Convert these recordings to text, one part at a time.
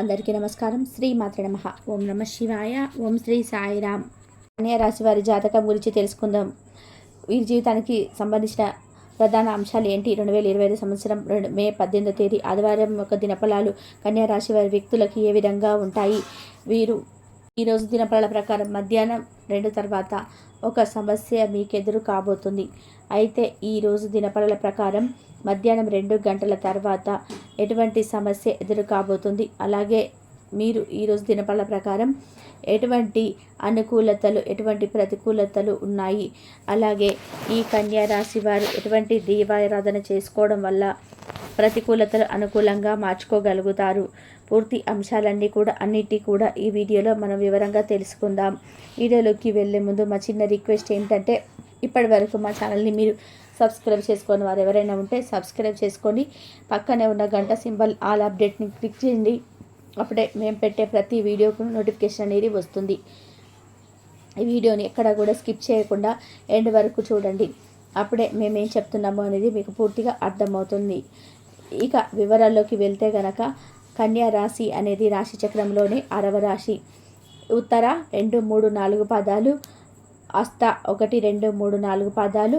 అందరికీ నమస్కారం. శ్రీ మాత్ర నమ. ఓం నమ శివాయ. ఓం శ్రీ సాయిరామ్ కన్యా రాశి వారి జాతకం గురించి తెలుసుకుందాం. వీరి జీవితానికి సంబంధించిన ప్రధాన అంశాలు ఏంటి? రెండు వేల ఇరవై ఐదు సంవత్సరం రెండు మే పద్దెనిమిదో తేదీ ఆదివారం యొక్క దినఫలాలు కన్యా రాశి వారి వ్యక్తులకి ఏ విధంగా ఉంటాయి? వీరు ఈరోజు దినఫలాల ప్రకారం మధ్యాహ్నం రెండు తర్వాత ఒక సమస్య మీకెదురు కాబోతుంది. అయితే ఈరోజు దినఫలాల ప్రకారం మధ్యాహ్నం రెండు గంటల తర్వాత ఎటువంటి సమస్య ఎదురు కాబోతుంది? అలాగే మీరు ఈరోజు దినఫల ప్రకారం ఎటువంటి అనుకూలతలు ఎటువంటి ప్రతికూలతలు ఉన్నాయి? అలాగే ఈ కన్యా రాశి వారు ఎటువంటి దీపారాధన చేసుకోవడం వల్ల ప్రతికూలతలు అనుకూలంగా మార్చుకోగలుగుతారు. పూర్తి అంశాలన్నీ కూడా అన్నిటి కూడా ఈ వీడియోలో మనం వివరంగా తెలుసుకుందాం. వీడియోలోకి వెళ్ళే ముందు మా చిన్న రిక్వెస్ట్ ఏంటంటే ఇప్పటి వరకు మా ఛానల్ని మీరు సబ్స్క్రైబ్ చేసుకొని వారు ఎవరైనా ఉంటే సబ్స్క్రైబ్ చేసుకొని పక్కనే ఉన్న గంట సింబల్ ఆల్ అప్డేట్ని క్లిక్ చేయండి. అప్పుడే మేము పెట్టే ప్రతి వీడియోకు నోటిఫికేషన్ అనేది వస్తుంది. ఈ వీడియోని ఎక్కడ కూడా స్కిప్ చేయకుండా ఎండ్ వరకు చూడండి. అప్పుడే మేమేం చెప్తున్నామో అనేది మీకు పూర్తిగా అర్థమవుతుంది. ఇక వివరాల్లోకి వెళ్తే గనక కన్యా రాశి అనేది రాశి చక్రంలోని అరవ రాశి. ఉత్తర రెండు మూడు నాలుగు పాదాలు అస్త ఒకటి రెండు మూడు నాలుగు పాదాలు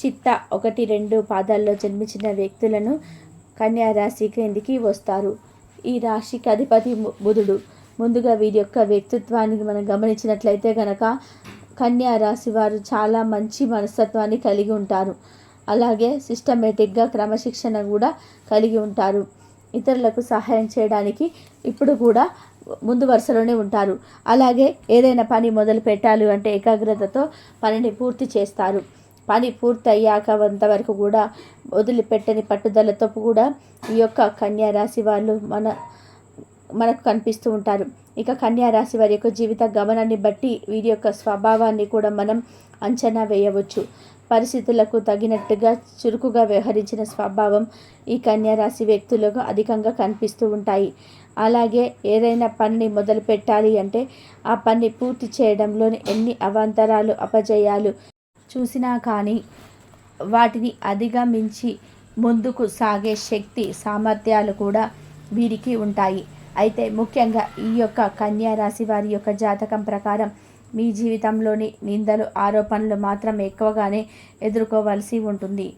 చిత్త ఒకటి రెండు పాదాల్లో జన్మించిన వ్యక్తులను కన్యా రాశి కిందికి వస్తారు? ఈ రాశికి అధిపతి బుధుడు. ముందుగా వీరి యొక్క వ్యక్తిత్వానికి మనం గమనించినట్లయితే కనుక కన్యా రాశి వారు చాలా మంచి మనస్తత్వాన్ని కలిగి ఉంటారు. అలాగే సిస్టమేటిక్గా క్రమశిక్షణ కూడా కలిగి ఉంటారు. ఇతరులకు సహాయం చేయడానికి ఇప్పుడు కూడా ముందు వరుసలోనే ఉంటారు. అలాగే ఏదైనా పని మొదలు పెట్టాలి అంటే ఏకాగ్రతతో పనిని పూర్తి చేస్తారు. పని పూర్తి అయ్యాక అంతవరకు కూడా వదిలిపెట్టని పట్టుదలతో కూడా ఈ యొక్క కన్యా రాశి వాళ్ళు మన మనకు కనిపిస్తూ ఉంటారు. ఇక కన్యా రాశి వారి యొక్క జీవిత గమనాన్ని బట్టి వీరి యొక్క స్వభావాన్ని కూడా మనం అంచనా వేయవచ్చు. పరిస్థితులకు తగినట్టుగా చురుకుగా వ్యవహరించిన స్వభావం ఈ కన్యారాశి వ్యక్తులకు అధికంగా కనిపిస్తూ ఉంటాయి. అలాగే ఏదైనా పనిని మొదలు పెట్టాలి అంటే ఆ పని పూర్తి చేయడంలోని ఎన్ని అవాంతరాలు అపజయాలు చూసినా కానీ వాటిని అధిగమించి ముందుకు సాగే శక్తి సామర్థ్యాలు కూడా వీరికి ఉంటాయి. అయితే ముఖ్యంగా ఈ యొక్క కన్యా రాశి వారి యొక్క జాతకం ప్రకారం మీ జీవితంలోని నిందలు ఆరోపణలు మాత్రం ఎక్కువగానే ఎదుర్కోవలసి ఉంటుంది.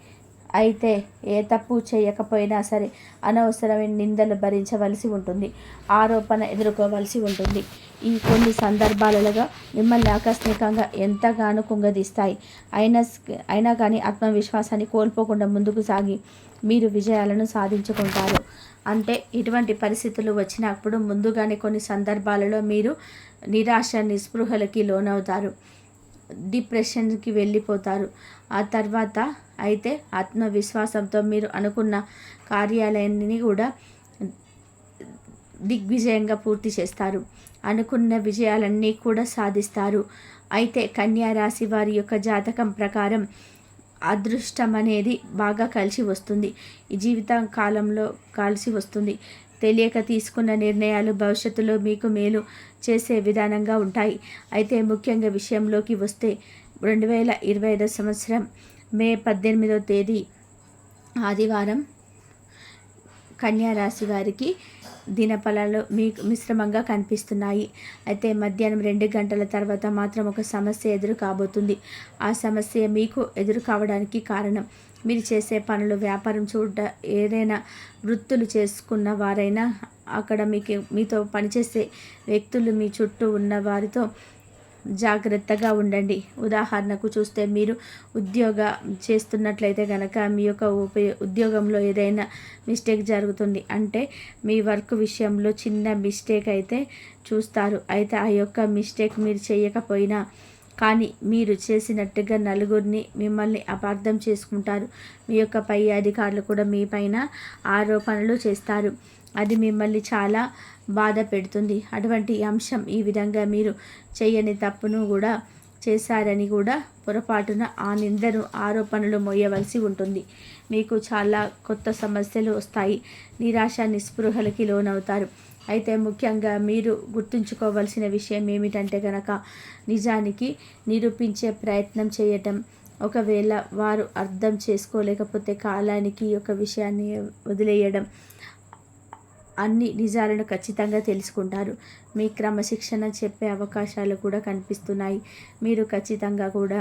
అయితే ఏ తప్పు చేయకపోయినా సరే అనవసరమైన నిందలు భరించవలసి ఉంటుంది. ఆరోపణ ఎదుర్కోవలసి ఉంటుంది. ఈ కొన్ని సందర్భాలలో మిమ్మల్ని ఆకస్మికంగా ఎంతగానో కుంగదీస్తాయి. అయినా అయినా కానీ ఆత్మవిశ్వాసాన్ని కోల్పోకుండా ముందుకు సాగి మీరు విజయాలను సాధించుకుంటారు. అంటే ఇటువంటి పరిస్థితులు వచ్చినప్పుడు ముందుగానే కొన్ని సందర్భాలలో మీరు నిరాశ నిస్పృహలకి లోనవుతారు. డిప్రెషన్కి వెళ్ళిపోతారు. ఆ తర్వాత అయితే ఆత్మవిశ్వాసంతో మీరు అనుకున్న కార్యాలయాన్ని కూడా దిగ్విజయంగా పూర్తి చేస్తారు. అనుకున్న విజయాలన్నీ కూడా సాధిస్తారు. అయితే కన్యా రాశి వారి యొక్క జాతకం ప్రకారం అదృష్టం అనేది బాగా కలిసి వస్తుంది. ఈ జీవితం కాలంలో కలిసి వస్తుంది. తెలియక తీసుకున్న నిర్ణయాలు భవిష్యత్తులో మీకు మేలు చేసే విధానంగా ఉంటాయి. అయితే ముఖ్యంగా విషయంలోకి వస్తే రెండు వేల ఇరవై ఐదో సంవత్సరం మే పద్దెనిమిదో తేదీ ఆదివారం కన్యారాశి వారికి దినఫలాలు మీకు మిశ్రమంగా కనిపిస్తున్నాయి. అయితే మధ్యాహ్నం రెండు గంటల తర్వాత మాత్రం ఒక సమస్య ఎదురు కాబోతుంది. ఆ సమస్య మీకు ఎదురు కావడానికి కారణం మీరు చేసే పనులు వ్యాపారం చూడ ఏదైనా వృత్తులు చేసుకున్న వారైనా అక్కడ మీకు మీతో పనిచేసే వ్యక్తులు మీ చుట్టూ ఉన్న వారితో జాగ్రత్తగా ఉండండి. ఉదాహరణకు చూస్తే మీరు ఉద్యోగ చేస్తున్నట్లయితే కనుక మీ యొక్క ఉపయో ఉద్యోగంలో ఏదైనా మిస్టేక్ జరుగుతుంది. అంటే మీ వర్క్ విషయంలో చిన్న మిస్టేక్ అయితే చూస్తారు. అయితే ఆ యొక్క మిస్టేక్ మీరు చేయకపోయినా కానీ మీరు చేసినట్టుగా నలుగురిని మిమ్మల్ని అపార్థం చేసుకుంటారు. మీ యొక్క పై అధికారులు కూడా మీ పైన ఆరోపణలు చేస్తారు. అది మిమ్మల్ని చాలా బాధ పెడుతుంది. అటువంటి అంశం ఈ విధంగా మీరు చేయని తప్పును కూడా చేశారని కూడా పొరపాటున ఆ నిందను ఆరోపణలు మోయవలసి ఉంటుంది. మీకు చాలా కొత్త సమస్యలు వస్తాయి. నిరాశ నిస్పృహలకి లోనవుతారు. అయితే ముఖ్యంగా మీరు గుర్తుంచుకోవలసిన విషయం ఏమిటంటే కనుక నిజానికి నిరూపించే ప్రయత్నం చేయటం. ఒకవేళ వారు అర్థం చేసుకోలేకపోతే కాలానికి ఒక విషయాన్ని వదిలేయడం. అన్ని నిజాలను ఖచ్చితంగా తెలుసుకుంటారు. మీ క్రమశిక్షణ చెప్పే అవకాశాలు కూడా కనిపిస్తున్నాయి. మీరు ఖచ్చితంగా కూడా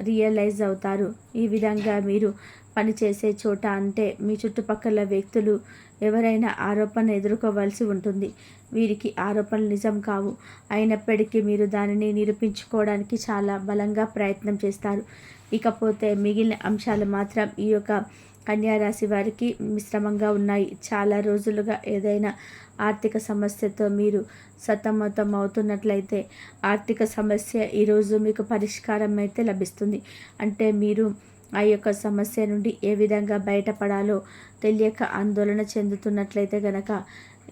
రియలైజ్ అవుతారు. ఈ విధంగా మీరు పనిచేసే చోట అంటే మీ చుట్టుపక్కల వ్యక్తులు ఎవరైనా ఆరోపణ ఎదుర్కోవాల్సి ఉంటుంది. వీరికి ఆరోపణలు నిజం కావు. అయినప్పటికీ మీరు దానిని నిరూపించుకోవడానికి చాలా బలంగా ప్రయత్నం చేస్తారు. ఇకపోతే మిగిలిన అంశాలు మాత్రం ఈ యొక్క కన్యారాశి వారికి మిశ్రమంగా ఉన్నాయి. చాలా రోజులుగా ఏదైనా ఆర్థిక సమస్యతో మీరు సతమతం అవుతున్నట్లయితే ఆర్థిక సమస్య ఈరోజు మీకు పరిష్కారం అయితే లభిస్తుంది. అంటే మీరు ఆ యొక్క సమస్య నుండి ఏ విధంగా బయటపడాలో తెలియక ఆందోళన చెందుతున్నట్లయితే గనక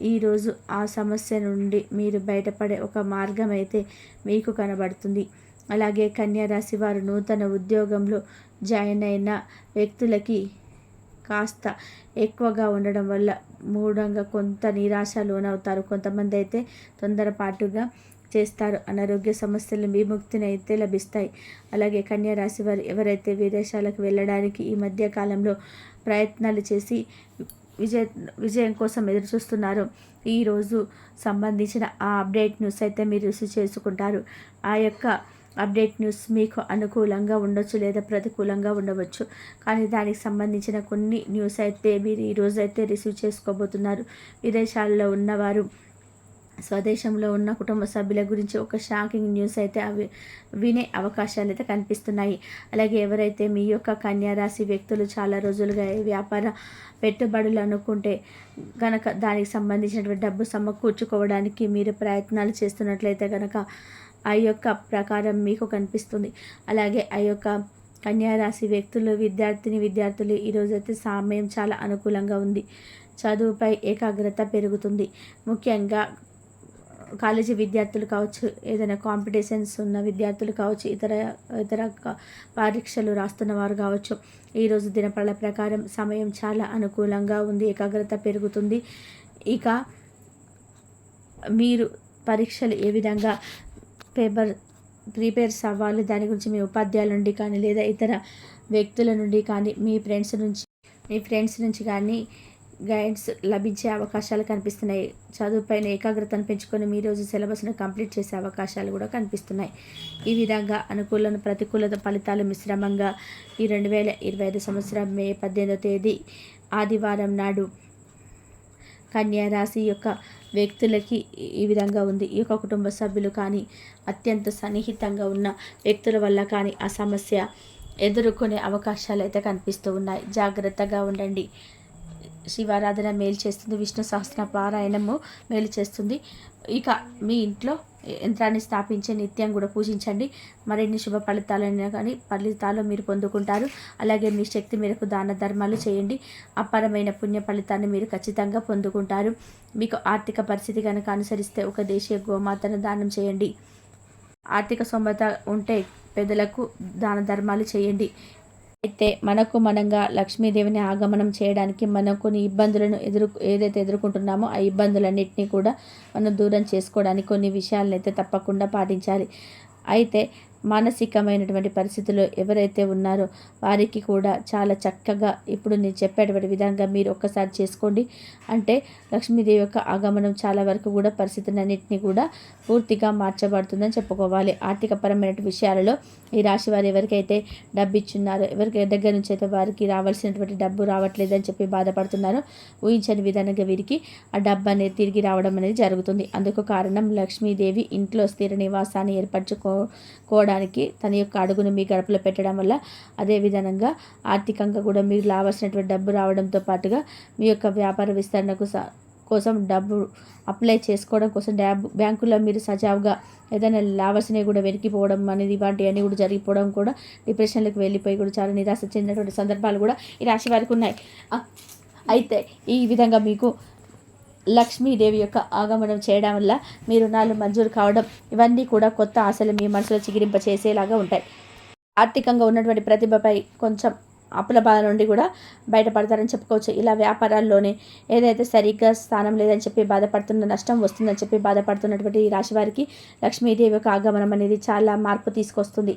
ఈరోజు ఆ సమస్య నుండి మీరు బయటపడే ఒక మార్గం అయితే మీకు కనబడుతుంది. అలాగే కన్యారాశి వారు నూతన ఉద్యోగంలో జాయిన్ అయిన వ్యక్తులకి కాస్త ఎక్కువగా ఉండడం వల్ల మూఢంగా కొంత నిరాశ లోనవుతారు. కొంతమంది అయితే తొందరపాటుగా చేస్తారు. అనారోగ్య సమస్యలు విముక్తిని అయితే లభిస్తాయి. అలాగే కన్యా రాశి వారు ఎవరైతే విదేశాలకు వెళ్ళడానికి ఈ మధ్య కాలంలో ప్రయత్నాలు చేసి విజయ విజయం కోసం ఎదురు చూస్తున్నారో ఈరోజు సంబంధించిన ఆ అప్డేట్ న్యూస్ అయితే మీరు రుచి చేసుకుంటారు. ఆ యొక్క అప్డేట్ న్యూస్ మీకు అనుకూలంగా ఉండొచ్చు లేదా ప్రతికూలంగా ఉండవచ్చు. కానీ దానికి సంబంధించిన కొన్ని న్యూస్ అయితే మీరు ఈరోజు అయితే రిసీవ్ చేసుకోబోతున్నారు. విదేశాల్లో ఉన్నవారు స్వదేశంలో ఉన్న కుటుంబ సభ్యుల గురించి ఒక షాకింగ్ న్యూస్ అయితే అవి వినే అవకాశాలు అయితే కనిపిస్తున్నాయి. అలాగే ఎవరైతే మీ యొక్క కన్యారాశి వ్యక్తులు చాలా రోజులుగా వ్యాపార పెట్టుబడులు అనుకుంటే కనుక దానికి సంబంధించినటువంటి డబ్బు సమకూర్చుకోవడానికి మీరు ప్రయత్నాలు చేస్తున్నట్లయితే కనుక ఆ యొక్క ప్రకారం మీకు కనిపిస్తుంది. అలాగే ఆ యొక్క కన్యారాశి వ్యక్తులు విద్యార్థిని విద్యార్థులు ఈరోజైతే సమయం చాలా అనుకూలంగా ఉంది. చదువుపై ఏకాగ్రత పెరుగుతుంది. ముఖ్యంగా కాలేజీ విద్యార్థులు కావచ్చు ఏదైనా కాంపిటీషన్స్ ఉన్న విద్యార్థులు కావచ్చు ఇతర ఇతర పరీక్షలు రాస్తున్న వారు కావచ్చు ఈరోజు దినపళ్ళ ప్రకారం సమయం చాలా అనుకూలంగా ఉంది ఏకాగ్రత పెరుగుతుంది. ఇక మీరు పరీక్షలు ఏ విధంగా పేపర్ ప్రిపేర్స్ అవ్వాలి. దాని గురించి మీ ఉపాధ్యాయుల నుండి కానీ లేదా ఇతర వ్యక్తుల నుండి కానీ మీ ఫ్రెండ్స్ నుంచి మీ ఫ్రెండ్స్ నుంచి కానీ గైడ్స్ లభించే అవకాశాలు కనిపిస్తున్నాయి. చదువుపైన ఏకాగ్రతను పెంచుకొని మీ రోజు సిలబస్ను కంప్లీట్ చేసే అవకాశాలు కూడా కనిపిస్తున్నాయి. ఈ విధంగా అనుకూల ప్రతికూలత ఫలితాలు మిశ్రమంగా ఈ రెండు వేల ఇరవై ఐదు సంవత్సరం మే పద్దెనిమిదో తేదీ ఆదివారం నాడు కన్యారాశి యొక్క వ్యక్తులకి ఈ విధంగా ఉంది. ఈ యొక్క కుటుంబ సభ్యులు కానీ అత్యంత సన్నిహితంగా ఉన్న వ్యక్తుల వల్ల కానీ ఆ సమస్య ఎదుర్కొనే అవకాశాలు అయితే కనిపిస్తూ ఉన్నాయి. జాగ్రత్తగా ఉండండి. శివారాధన మేలు చేస్తుంది. విష్ణు సహస్ర పారాయణము మేలు చేస్తుంది. ఇక మీ ఇంట్లో యంత్రాన్ని స్థాపించే నిత్యం కూడా పూజించండి. మరిన్ని శుభ ఫలితాలైనా కానీ ఫలితాలు మీరు పొందుకుంటారు. అలాగే మీ శక్తి మేరకు దాన ధర్మాలు చేయండి. అపారమైన పుణ్య ఫలితాన్ని మీరు ఖచ్చితంగా పొందుకుంటారు. మీకు ఆర్థిక పరిస్థితి కనుక అనుసరిస్తే ఒక దేశీయ గోమాతను దానం చేయండి. ఆర్థిక సొమ్మత ఉంటే పెద్దలకు దాన ధర్మాలు చేయండి. అయితే మనకు మనంగా లక్ష్మీదేవిని ఆగమనం చేయడానికి మనం కొన్ని ఇబ్బందులను ఎదురు ఏదైతే ఎదుర్కొంటున్నామో ఆ ఇబ్బందులన్నింటినీ కూడా మనం దూరం చేసుకోవడానికి కొన్ని విషయాలను అయితే తప్పకుండా పాటించాలి. అయితే మానసికమైనటువంటి పరిస్థితుల్లో ఎవరైతే ఉన్నారో వారికి కూడా చాలా చక్కగా ఇప్పుడు నేను చెప్పేటువంటి విధంగా మీరు ఒక్కసారి చేసుకోండి. అంటే లక్ష్మీదేవి యొక్క ఆగమనం చాలా వరకు కూడా పరిస్థితులన్నింటినీ కూడా పూర్తిగా మార్చబడుతుందని చెప్పుకోవాలి. ఆర్థికపరమైన విషయాలలో ఈ రాశి వారు ఎవరికైతే డబ్బు ఇచ్చున్నారో ఎవరికి దగ్గర నుంచి అయితే వారికి రావాల్సినటువంటి డబ్బు రావట్లేదని చెప్పి బాధపడుతున్నారో ఊహించని విధంగా వీరికి ఆ డబ్బు అనేది తిరిగి రావడం అనేది జరుగుతుంది. అందుకు కారణం లక్ష్మీదేవి ఇంట్లో స్థిర నివాసాన్ని ఏర్పరచుకోవడం తీసుకోవడానికి తన యొక్క అడుగును మీ గడపలో పెట్టడం వల్ల అదే విధంగా ఆర్థికంగా కూడా మీరు రావాల్సినటువంటి డబ్బు రావడంతో పాటుగా మీ యొక్క వ్యాపార విస్తరణకు కోసం డబ్బు అప్లై చేసుకోవడం కోసం డ్యాబ్ బ్యాంకులో మీరు సజావుగా ఏదైనా లావాల్సినవి కూడా వెనికిపోవడం అనేది ఇలాంటివన్నీ కూడా జరిగిపోవడం కూడా డిప్రెషన్లకు వెళ్ళిపోయి కూడా చాలా నిరాశ చెందినటువంటి సందర్భాలు కూడా ఈ రాశి వారికి ఉన్నాయి. అయితే ఈ విధంగా మీకు లక్ష్మీదేవి యొక్క ఆగమనం చేయడం వల్ల మీ రుణాలు మంజూరు కావడం ఇవన్నీ కూడా కొత్త ఆశలు మీ మనసులో చిగిరింప చేసేలాగా ఉంటాయి. ఆర్థికంగా ఉన్నటువంటి ప్రతిభపై కొంచెం అప్పుల బాధ నుండి కూడా బయటపడతారని చెప్పుకోవచ్చు. ఇలా వ్యాపారాల్లోనే ఏదైతే సరిగ్గా స్థానం లేదని చెప్పి బాధపడుతున్న నష్టం వస్తుందని చెప్పి బాధపడుతున్నటువంటి ఈ రాశి వారికి లక్ష్మీదేవి యొక్క ఆగమనం అనేది చాలా మార్పు తీసుకొస్తుంది.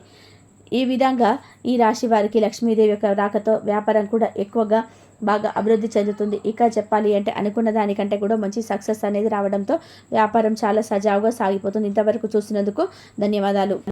ఈ విధంగా ఈ రాశి వారికి లక్ష్మీదేవి యొక్క రాకతో వ్యాపారం కూడా ఎక్కువగా బాగా అభివృద్ధి చెందుతుంది. ఇక చెప్పాలి అంటే అనుకున్న దానికంటే కూడా మంచి సక్సెస్ అనేది రావడంతో వ్యాపారం చాలా సజావుగా సాగిపోతుంది. ఇంతవరకు చూసినందుకు ధన్యవాదాలు.